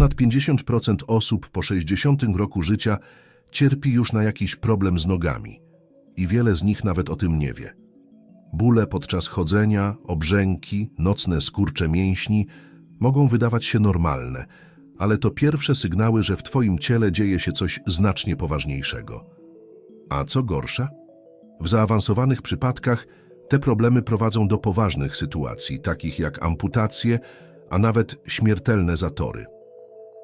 Ponad 50% osób po 60 roku życia cierpi już na jakiś problem z nogami i wiele z nich nawet o tym nie wie. Bóle podczas chodzenia, obrzęki, nocne skurcze mięśni mogą wydawać się normalne, ale to pierwsze sygnały, że w Twoim ciele dzieje się coś znacznie poważniejszego. A co gorsza? W zaawansowanych przypadkach te problemy prowadzą do poważnych sytuacji, takich jak amputacje, a nawet śmiertelne zatory.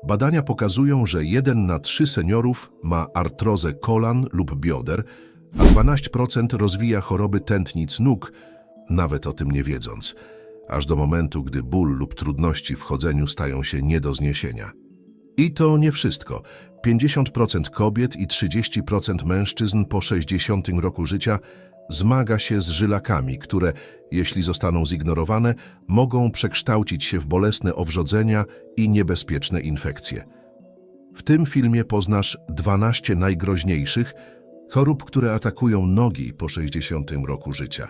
Badania pokazują, że 1 na 3 seniorów ma artrozę kolan lub bioder, a 12% rozwija choroby tętnic nóg, nawet o tym nie wiedząc, aż do momentu, gdy ból lub trudności w chodzeniu stają się nie do zniesienia. I to nie wszystko. 50% kobiet i 30% mężczyzn po 60 roku życia zmaga się z żylakami, które, jeśli zostaną zignorowane, mogą przekształcić się w bolesne owrzodzenia i niebezpieczne infekcje. W tym filmie poznasz 12 najgroźniejszych chorób, które atakują nogi po 60 roku życia.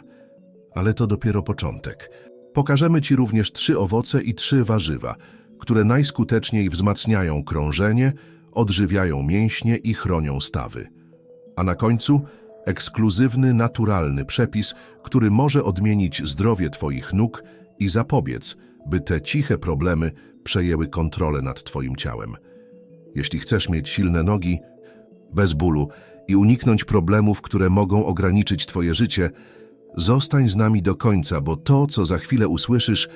Ale to dopiero początek. Pokażemy Ci również trzy owoce i trzy warzywa, które najskuteczniej wzmacniają krążenie, odżywiają mięśnie i chronią stawy. A na końcu ekskluzywny, naturalny przepis, który może odmienić zdrowie Twoich nóg i zapobiec, by te ciche problemy przejęły kontrolę nad Twoim ciałem. Jeśli chcesz mieć silne nogi, bez bólu i uniknąć problemów, które mogą ograniczyć Twoje życie, zostań z nami do końca, bo to, co za chwilę usłyszysz,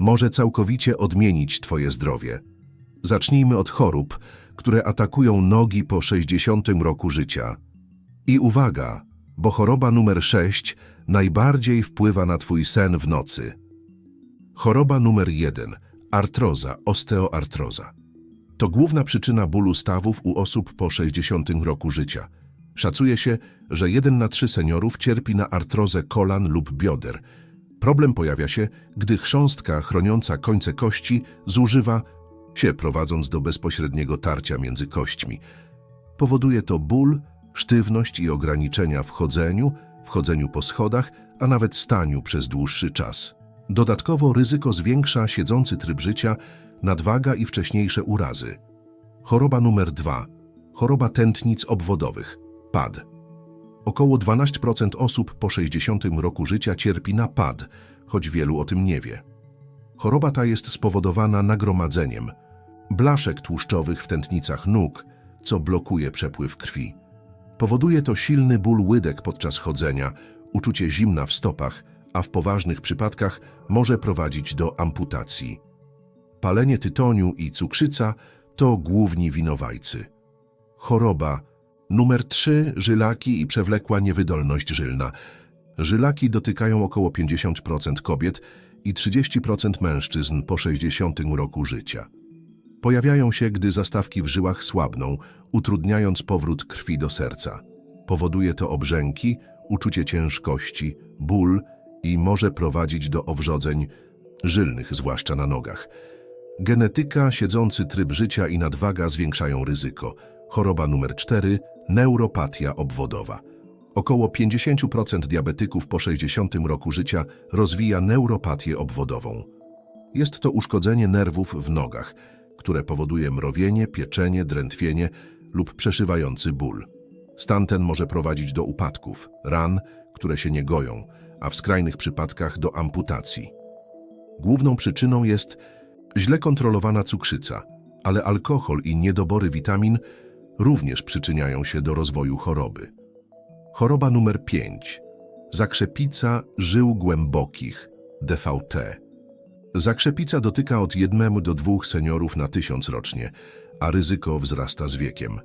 może całkowicie odmienić Twoje zdrowie. Zacznijmy od chorób, które atakują nogi po 60 roku życia. I uwaga, bo choroba numer 6 najbardziej wpływa na Twój sen w nocy. Choroba numer 1 artroza, osteoartroza. To główna przyczyna bólu stawów u osób po 60 roku życia. Szacuje się, że 1 na 3 seniorów cierpi na artrozę kolan lub bioder. Problem pojawia się, gdy chrząstka chroniąca końce kości zużywa się, prowadząc do bezpośredniego tarcia między kośćmi. Powoduje to ból, sztywność i ograniczenia w chodzeniu, w chodzeniu po schodach, a nawet staniu przez dłuższy czas. Dodatkowo ryzyko zwiększa siedzący tryb życia, nadwaga i wcześniejsze urazy. Choroba numer 2. Choroba tętnic obwodowych. PAD. Około 12% osób po 60 roku życia cierpi na PAD, choć wielu o tym nie wie. Choroba ta jest spowodowana nagromadzeniem blaszek tłuszczowych w tętnicach nóg, co blokuje przepływ krwi. Powoduje to silny ból łydek podczas chodzenia, uczucie zimna w stopach, a w poważnych przypadkach może prowadzić do amputacji. Palenie tytoniu i cukrzyca to główni winowajcy. Choroba numer 3 żylaki i przewlekła niewydolność żylna. Żylaki dotykają około 50% kobiet i 30% mężczyzn po 60 roku życia. Pojawiają się, gdy zastawki w żyłach słabną, utrudniając powrót krwi do serca. Powoduje to obrzęki, uczucie ciężkości, ból i może prowadzić do owrzodzeń żylnych, zwłaszcza na nogach. Genetyka, siedzący tryb życia i nadwaga zwiększają ryzyko. Choroba numer 4 neuropatia obwodowa. Około 50% diabetyków po 60 roku życia rozwija neuropatię obwodową. Jest to uszkodzenie nerwów w nogach, które powoduje mrowienie, pieczenie, drętwienie lub przeszywający ból. Stan ten może prowadzić do upadków, ran, które się nie goją, a w skrajnych przypadkach do amputacji. Główną przyczyną jest źle kontrolowana cukrzyca, ale alkohol i niedobory witamin również przyczyniają się do rozwoju choroby. Choroba numer 5. Zakrzepica żył głębokich, DVT. Zakrzepica dotyka od 1 do 2 seniorów na tysiąc rocznie, a ryzyko wzrasta z wiekiem.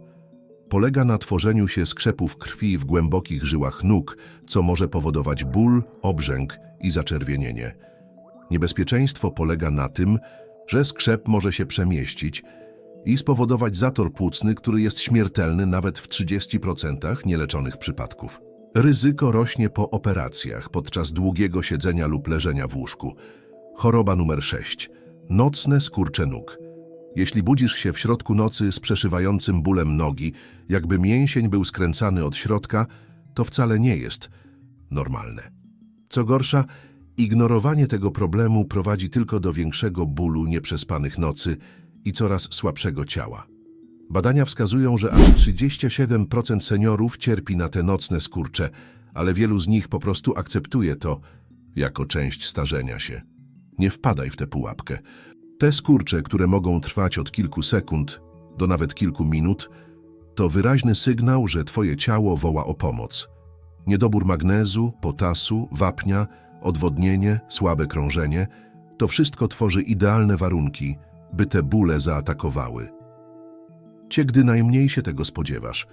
Polega na tworzeniu się skrzepów krwi w głębokich żyłach nóg, co może powodować ból, obrzęk i zaczerwienienie. Niebezpieczeństwo polega na tym, że skrzep może się przemieścić i spowodować zator płucny, który jest śmiertelny nawet w 30% nieleczonych przypadków. Ryzyko rośnie po operacjach, podczas długiego siedzenia lub leżenia w łóżku. Choroba numer 6. Nocne skurcze nóg. Jeśli budzisz się w środku nocy z przeszywającym bólem nogi, jakby mięsień był skręcany od środka, to wcale nie jest normalne. Co gorsza, ignorowanie tego problemu prowadzi tylko do większego bólu nieprzespanych nocy i coraz słabszego ciała. Badania wskazują, że aż 37% seniorów cierpi na te nocne skurcze, ale wielu z nich po prostu akceptuje to jako część starzenia się. Nie wpadaj w tę pułapkę. Te skurcze, które mogą trwać od kilku sekund do nawet kilku minut, to wyraźny sygnał, że twoje ciało woła o pomoc. Niedobór magnezu, potasu, wapnia, odwodnienie, słabe krążenie to wszystko tworzy idealne warunki, by te bóle zaatakowały. Cię, gdy najmniej się tego spodziewasz.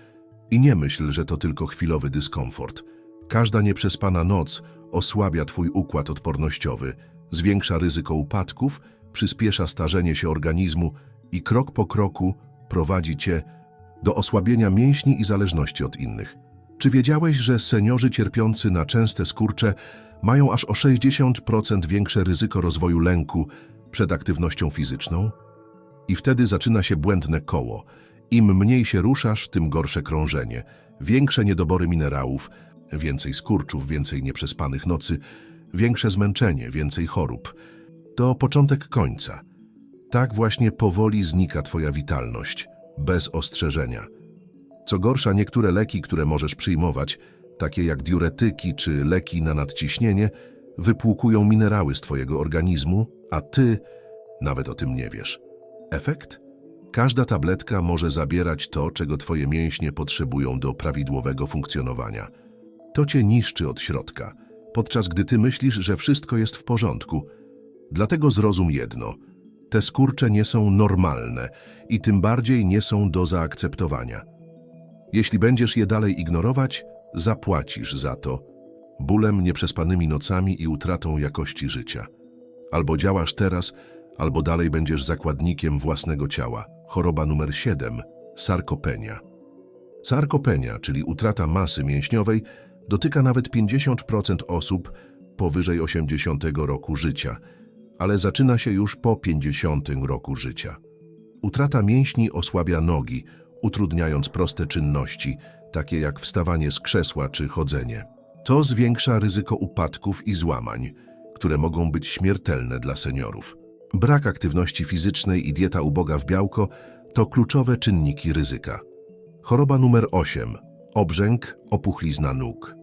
I nie myśl, że to tylko chwilowy dyskomfort. Każda nieprzespana noc osłabia twój układ odpornościowy, zwiększa ryzyko upadków, przyspiesza starzenie się organizmu i krok po kroku prowadzi cię do osłabienia mięśni i zależności od innych. Czy wiedziałeś, że seniorzy cierpiący na częste skurcze mają aż o 60% większe ryzyko rozwoju lęku przed aktywnością fizyczną? I wtedy zaczyna się błędne koło. Im mniej się ruszasz, tym gorsze krążenie, większe niedobory minerałów, więcej skurczów, więcej nieprzespanych nocy, większe zmęczenie, więcej chorób. To początek końca. Tak właśnie powoli znika twoja witalność, bez ostrzeżenia. Co gorsza, niektóre leki, które możesz przyjmować, takie jak diuretyki czy leki na nadciśnienie, wypłukują minerały z twojego organizmu, a ty nawet o tym nie wiesz. Efekt? Każda tabletka może zabierać to, czego twoje mięśnie potrzebują do prawidłowego funkcjonowania. To cię niszczy od środka, podczas gdy ty myślisz, że wszystko jest w porządku. Dlatego zrozum jedno. Te skurcze nie są normalne i tym bardziej nie są do zaakceptowania. Jeśli będziesz je dalej ignorować, zapłacisz za to bólem, nieprzespanymi nocami i utratą jakości życia. Albo działasz teraz, albo dalej będziesz zakładnikiem własnego ciała. Choroba numer 7 sarkopenia. Sarkopenia, czyli utrata masy mięśniowej, dotyka nawet 50% osób powyżej 80 roku życia, ale zaczyna się już po 50 roku życia. Utrata mięśni osłabia nogi, utrudniając proste czynności, takie jak wstawanie z krzesła czy chodzenie. To zwiększa ryzyko upadków i złamań, które mogą być śmiertelne dla seniorów. Brak aktywności fizycznej i dieta uboga w białko to kluczowe czynniki ryzyka. Choroba numer 8. Obrzęk, opuchlizna nóg.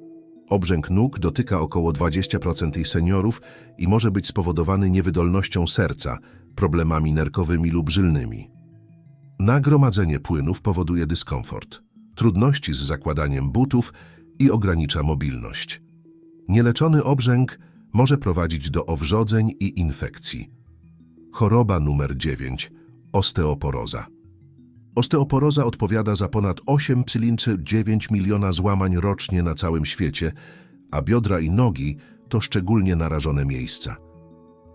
Obrzęk nóg dotyka około 20% seniorów i może być spowodowany niewydolnością serca, problemami nerkowymi lub żylnymi. Nagromadzenie płynów powoduje dyskomfort, trudności z zakładaniem butów i ogranicza mobilność. Nieleczony obrzęk może prowadzić do owrzodzeń i infekcji. Choroba numer 9. Osteoporoza. Osteoporoza odpowiada za ponad 8,9 miliona złamań rocznie na całym świecie, a biodra i nogi to szczególnie narażone miejsca.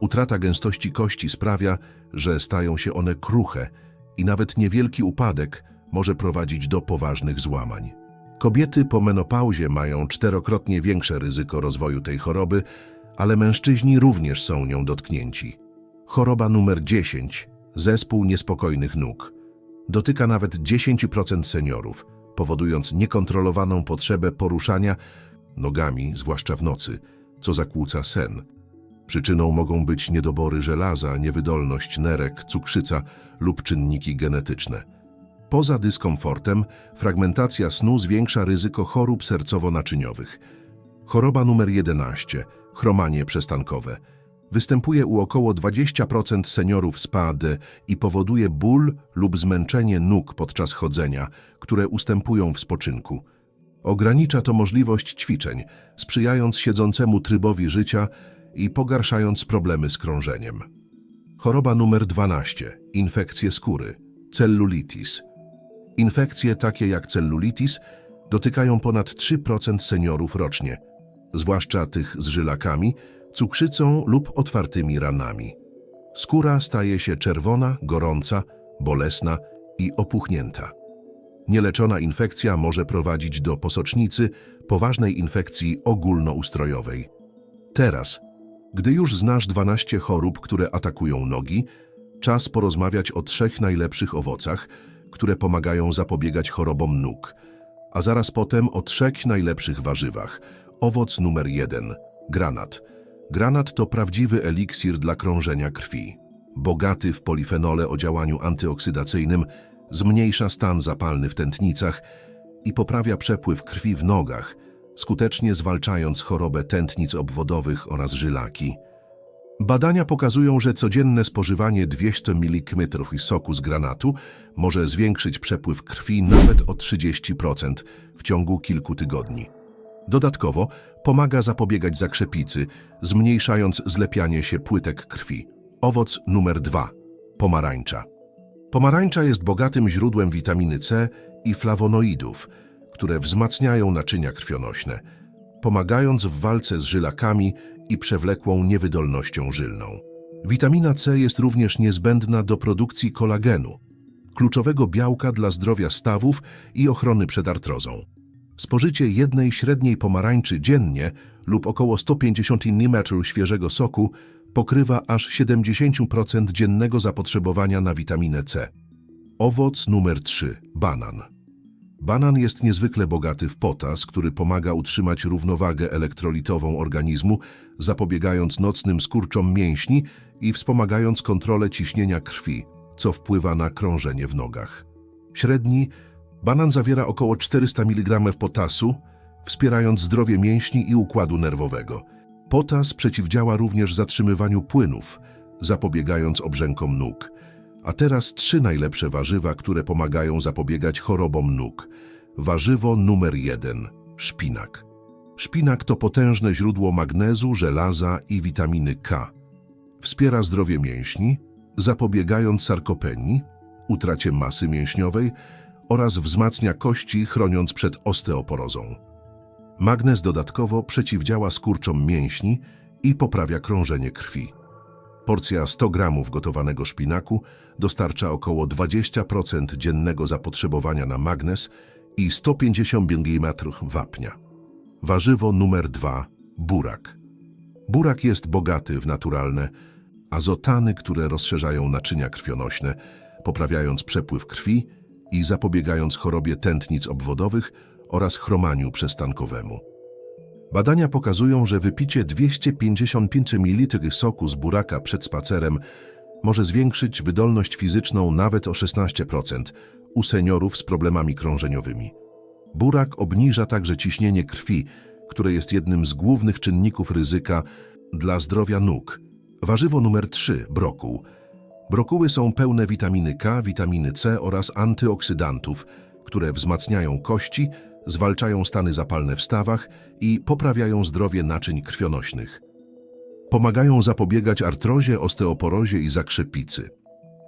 Utrata gęstości kości sprawia, że stają się one kruche i nawet niewielki upadek może prowadzić do poważnych złamań. Kobiety po menopauzie mają czterokrotnie większe ryzyko rozwoju tej choroby, ale mężczyźni również są nią dotknięci. Choroba numer 10. Zespół niespokojnych nóg. Dotyka nawet 10% seniorów, powodując niekontrolowaną potrzebę poruszania nogami, zwłaszcza w nocy, co zakłóca sen. Przyczyną mogą być niedobory żelaza, niewydolność nerek, cukrzyca lub czynniki genetyczne. Poza dyskomfortem, fragmentacja snu zwiększa ryzyko chorób sercowo-naczyniowych. Choroba numer 11. Chromanie przestankowe. Występuje u około 20% seniorów z PAD i powoduje ból lub zmęczenie nóg podczas chodzenia, które ustępują w spoczynku. Ogranicza to możliwość ćwiczeń, sprzyjając siedzącemu trybowi życia i pogarszając problemy z krążeniem. Choroba numer 12. Infekcje skóry. Cellulitis. Infekcje takie jak cellulitis dotykają ponad 3% seniorów rocznie, zwłaszcza tych z żylakami, cukrzycą lub otwartymi ranami. Skóra staje się czerwona, gorąca, bolesna i opuchnięta. Nieleczona infekcja może prowadzić do posocznicy, poważnej infekcji ogólnoustrojowej. Teraz, gdy już znasz 12 chorób, które atakują nogi, czas porozmawiać o trzech najlepszych owocach, które pomagają zapobiegać chorobom nóg, a zaraz potem o trzech najlepszych warzywach. Owoc numer jeden – granat – Granat to prawdziwy eliksir dla krążenia krwi. bogaty w polifenole o działaniu antyoksydacyjnym, zmniejsza stan zapalny w tętnicach i poprawia przepływ krwi w nogach, skutecznie zwalczając chorobę tętnic obwodowych oraz żylaki. Badania pokazują, że codzienne spożywanie 200 ml soku z granatu może zwiększyć przepływ krwi nawet o 30% w ciągu kilku tygodni. Dodatkowo pomaga zapobiegać zakrzepicy, zmniejszając zlepianie się płytek krwi. Owoc numer 2. Pomarańcza. Pomarańcza jest bogatym źródłem witaminy C i flawonoidów, które wzmacniają naczynia krwionośne, pomagając w walce z żylakami i przewlekłą niewydolnością żylną. Witamina C jest również niezbędna do produkcji kolagenu, kluczowego białka dla zdrowia stawów i ochrony przed artrozą. Spożycie jednej średniej pomarańczy dziennie lub około 150 ml świeżego soku pokrywa aż 70% dziennego zapotrzebowania na witaminę C. Owoc numer 3. Banan. Banan jest niezwykle bogaty w potas, który pomaga utrzymać równowagę elektrolitową organizmu, zapobiegając nocnym skurczom mięśni i wspomagając kontrolę ciśnienia krwi, co wpływa na krążenie w nogach. Średni banan zawiera około 400 mg potasu, wspierając zdrowie mięśni i układu nerwowego. Potas przeciwdziała również zatrzymywaniu płynów, zapobiegając obrzękom nóg. A teraz trzy najlepsze warzywa, które pomagają zapobiegać chorobom nóg. Warzywo numer jeden – szpinak. Szpinak to potężne źródło magnezu, żelaza i witaminy K. Wspiera zdrowie mięśni, zapobiegając sarkopenii, utracie masy mięśniowej oraz wzmacnia kości, chroniąc przed osteoporozą. Magnez dodatkowo przeciwdziała skurczom mięśni i poprawia krążenie krwi. Porcja 100 gramów gotowanego szpinaku dostarcza około 20% dziennego zapotrzebowania na magnez i 150 mg wapnia. Warzywo numer 2 – burak. Burak jest bogaty w naturalne azotany, które rozszerzają naczynia krwionośne, poprawiając przepływ krwi i zapobiegając chorobie tętnic obwodowych oraz chromaniu przestankowemu. Badania pokazują, że wypicie 255 ml soku z buraka przed spacerem może zwiększyć wydolność fizyczną nawet o 16% u seniorów z problemami krążeniowymi. Burak obniża także ciśnienie krwi, które jest jednym z głównych czynników ryzyka dla zdrowia nóg. Warzywo numer 3 brokuł. Brokuły są pełne witaminy K, witaminy C oraz antyoksydantów, które wzmacniają kości, zwalczają stany zapalne w stawach i poprawiają zdrowie naczyń krwionośnych. Pomagają zapobiegać artrozie, osteoporozie i zakrzepicy.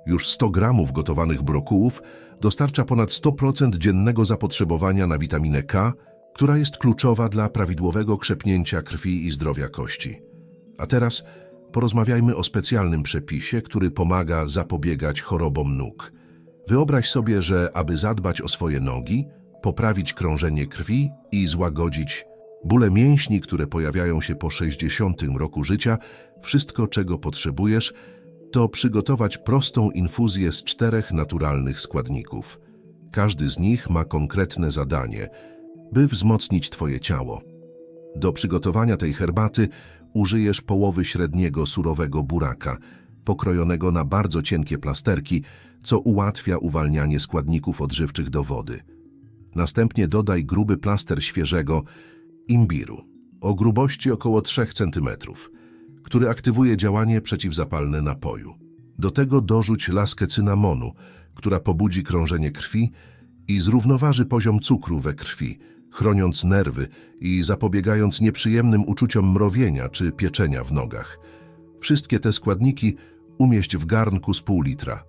Już 100 gramów gotowanych brokułów dostarcza ponad 100% dziennego zapotrzebowania na witaminę K, która jest kluczowa dla prawidłowego krzepnięcia krwi i zdrowia kości. A teraz porozmawiajmy o specjalnym przepisie, który pomaga zapobiegać chorobom nóg. Wyobraź sobie, że aby zadbać o swoje nogi, poprawić krążenie krwi i złagodzić bóle mięśni, które pojawiają się po 60 roku życia, wszystko czego potrzebujesz, to przygotować prostą infuzję z czterech naturalnych składników. Każdy z nich ma konkretne zadanie, by wzmocnić Twoje ciało. Do przygotowania tej herbaty użyjesz połowy średniego surowego buraka, pokrojonego na bardzo cienkie plasterki, co ułatwia uwalnianie składników odżywczych do wody. Następnie dodaj gruby plaster świeżego imbiru o grubości około 3 cm, który aktywuje działanie przeciwzapalne napoju. Do tego dorzuć laskę cynamonu, która pobudzi krążenie krwi i zrównoważy poziom cukru we krwi, chroniąc nerwy i zapobiegając nieprzyjemnym uczuciom mrowienia czy pieczenia w nogach. Wszystkie te składniki umieść w garnku z pół litra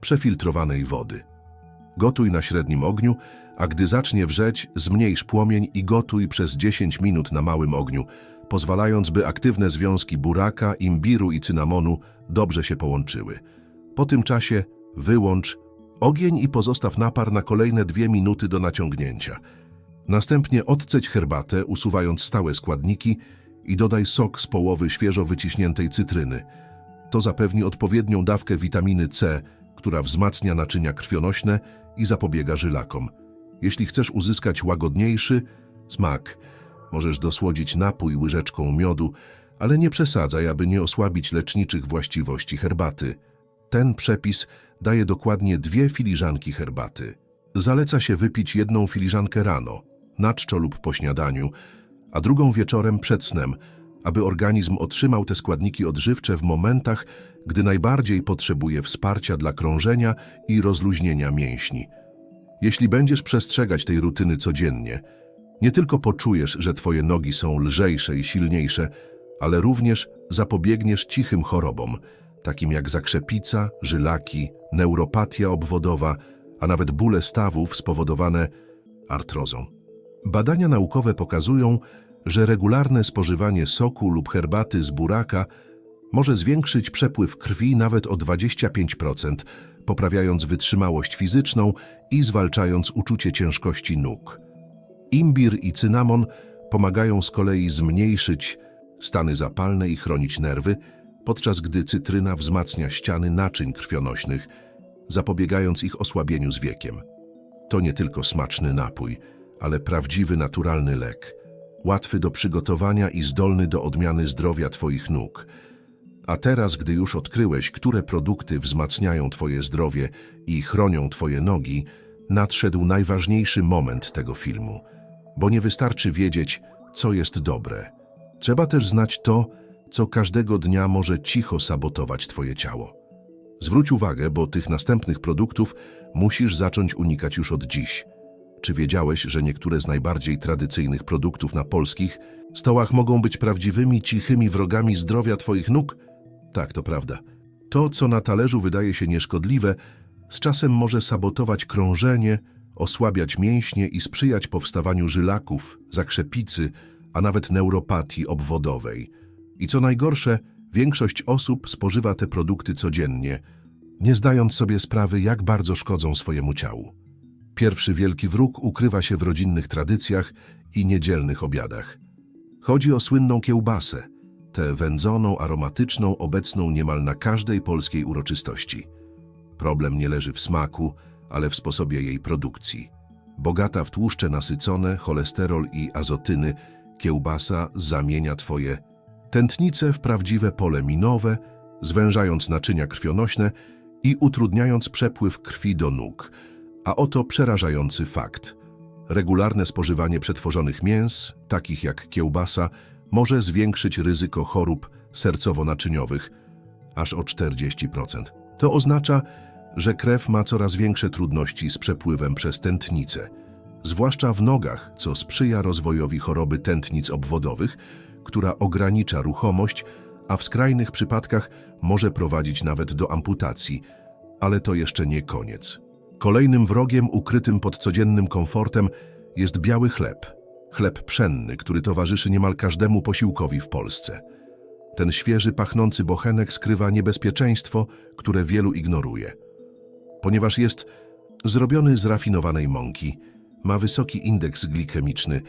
przefiltrowanej wody. Gotuj na średnim ogniu, a gdy zacznie wrzeć, zmniejsz płomień i gotuj przez 10 minut na małym ogniu, pozwalając, by aktywne związki buraka, imbiru i cynamonu dobrze się połączyły. Po tym czasie wyłącz ogień i pozostaw napar na kolejne dwie minuty do naciągnięcia. Następnie odceć herbatę, usuwając stałe składniki i dodaj sok z połowy świeżo wyciśniętej cytryny. To zapewni odpowiednią dawkę witaminy C, która wzmacnia naczynia krwionośne i zapobiega żylakom. Jeśli chcesz uzyskać łagodniejszy smak, możesz dosłodzić napój łyżeczką miodu, ale nie przesadzaj, aby nie osłabić leczniczych właściwości herbaty. Ten przepis daje dokładnie dwie filiżanki herbaty. Zaleca się wypić jedną filiżankę rano, na czczo lub po śniadaniu, a drugą wieczorem przed snem, aby organizm otrzymał te składniki odżywcze w momentach, gdy najbardziej potrzebuje wsparcia dla krążenia i rozluźnienia mięśni. Jeśli będziesz przestrzegać tej rutyny codziennie, nie tylko poczujesz, że twoje nogi są lżejsze i silniejsze, ale również zapobiegniesz cichym chorobom, takim jak zakrzepica, żylaki, neuropatia obwodowa, a nawet bóle stawów spowodowane artrozą. Badania naukowe pokazują, że regularne spożywanie soku lub herbaty z buraka może zwiększyć przepływ krwi nawet o 25%, poprawiając wytrzymałość fizyczną i zwalczając uczucie ciężkości nóg. Imbir i cynamon pomagają z kolei zmniejszyć stany zapalne i chronić nerwy, podczas gdy cytryna wzmacnia ściany naczyń krwionośnych, zapobiegając ich osłabieniu z wiekiem. To nie tylko smaczny napój, ale prawdziwy naturalny lek, łatwy do przygotowania i zdolny do odmiany zdrowia Twoich nóg. A teraz, gdy już odkryłeś, które produkty wzmacniają Twoje zdrowie i chronią Twoje nogi, nadszedł najważniejszy moment tego filmu. Bo nie wystarczy wiedzieć, co jest dobre. Trzeba też znać to, co każdego dnia może cicho sabotować Twoje ciało. Zwróć uwagę, bo tych następnych produktów musisz zacząć unikać już od dziś. Czy wiedziałeś, że niektóre z najbardziej tradycyjnych produktów na polskich stołach mogą być prawdziwymi, cichymi wrogami zdrowia Twoich nóg? Tak, to prawda. To, co na talerzu wydaje się nieszkodliwe, z czasem może sabotować krążenie, osłabiać mięśnie i sprzyjać powstawaniu żylaków, zakrzepicy, a nawet neuropatii obwodowej. I co najgorsze, większość osób spożywa te produkty codziennie, nie zdając sobie sprawy, jak bardzo szkodzą swojemu ciału. Pierwszy wielki wróg ukrywa się w rodzinnych tradycjach i niedzielnych obiadach. Chodzi o słynną kiełbasę, tę wędzoną, aromatyczną, obecną niemal na każdej polskiej uroczystości. Problem nie leży w smaku, ale w sposobie jej produkcji. Bogata w tłuszcze nasycone, cholesterol i azotyny, kiełbasa zamienia twoje tętnice w prawdziwe pole minowe, zwężając naczynia krwionośne i utrudniając przepływ krwi do nóg. A oto przerażający fakt. Regularne spożywanie przetworzonych mięs, takich jak kiełbasa, może zwiększyć ryzyko chorób sercowo-naczyniowych aż o 40%. To oznacza, że krew ma coraz większe trudności z przepływem przez tętnice, zwłaszcza w nogach, co sprzyja rozwojowi choroby tętnic obwodowych, która ogranicza ruchomość, a w skrajnych przypadkach może prowadzić nawet do amputacji. Ale to jeszcze nie koniec. Kolejnym wrogiem ukrytym pod codziennym komfortem jest biały chleb. Chleb pszenny, który towarzyszy niemal każdemu posiłkowi w Polsce. Ten świeży, pachnący bochenek skrywa niebezpieczeństwo, które wielu ignoruje. Ponieważ jest zrobiony z rafinowanej mąki, ma wysoki indeks glikemiczny,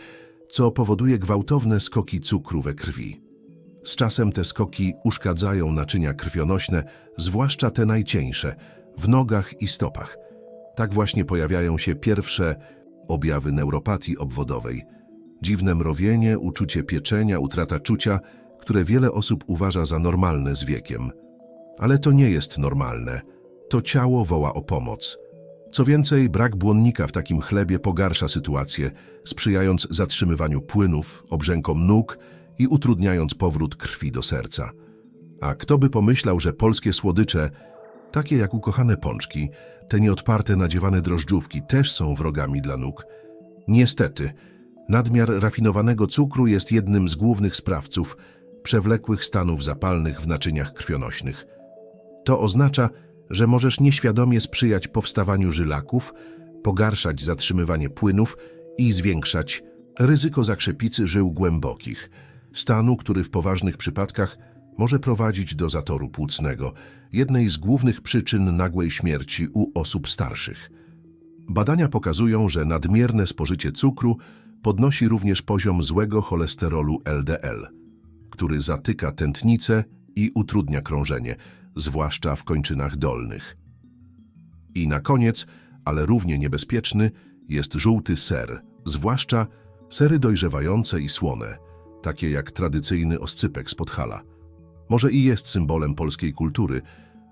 co powoduje gwałtowne skoki cukru we krwi. Z czasem te skoki uszkadzają naczynia krwionośne, zwłaszcza te najcieńsze, w nogach i stopach. Tak właśnie pojawiają się pierwsze objawy neuropatii obwodowej. Dziwne mrowienie, uczucie pieczenia, utrata czucia, które wiele osób uważa za normalne z wiekiem. Ale to nie jest normalne. To ciało woła o pomoc. Co więcej, brak błonnika w takim chlebie pogarsza sytuację, sprzyjając zatrzymywaniu płynów, obrzękom nóg i utrudniając powrót krwi do serca. A kto by pomyślał, że polskie słodycze, takie jak ukochane pączki, te nieodparte nadziewane drożdżówki też są wrogami dla nóg? Niestety, nadmiar rafinowanego cukru jest jednym z głównych sprawców przewlekłych stanów zapalnych w naczyniach krwionośnych. To oznacza, że możesz nieświadomie sprzyjać powstawaniu żylaków, pogarszać zatrzymywanie płynów i zwiększać ryzyko zakrzepicy żył głębokich, stanu, który w poważnych przypadkach może prowadzić do zatoru płucnego, jednej z głównych przyczyn nagłej śmierci u osób starszych. Badania pokazują, że nadmierne spożycie cukru podnosi również poziom złego cholesterolu LDL, który zatyka tętnice i utrudnia krążenie, zwłaszcza w kończynach dolnych. I na koniec, ale równie niebezpieczny, jest żółty ser, zwłaszcza sery dojrzewające i słone. takie jak tradycyjny oscypek z Podhala. Może i jest symbolem polskiej kultury,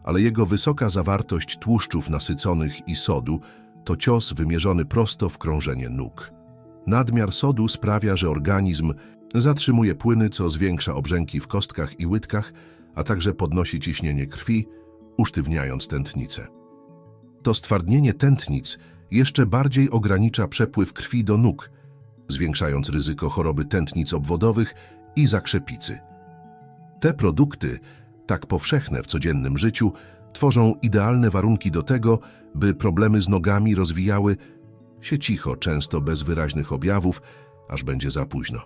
ale jego wysoka zawartość tłuszczów nasyconych i sodu to cios wymierzony prosto w krążenie nóg. Nadmiar sodu sprawia, że organizm zatrzymuje płyny, co zwiększa obrzęki w kostkach i łydkach, a także podnosi ciśnienie krwi, usztywniając tętnicę. To stwardnienie tętnic jeszcze bardziej ogranicza przepływ krwi do nóg, zwiększając ryzyko choroby tętnic obwodowych i zakrzepicy. Te produkty, tak powszechne w codziennym życiu, tworzą idealne warunki do tego, by problemy z nogami rozwijały się cicho, często bez wyraźnych objawów, aż będzie za późno.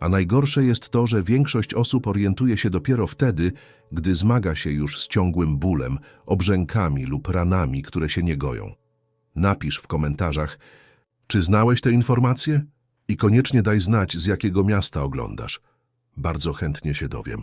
A najgorsze jest to, że większość osób orientuje się dopiero wtedy, gdy zmaga się już z ciągłym bólem, obrzękami lub ranami, które się nie goją. Napisz w komentarzach, czy znałeś te informacje? I koniecznie daj znać, z jakiego miasta oglądasz. Bardzo chętnie się dowiem.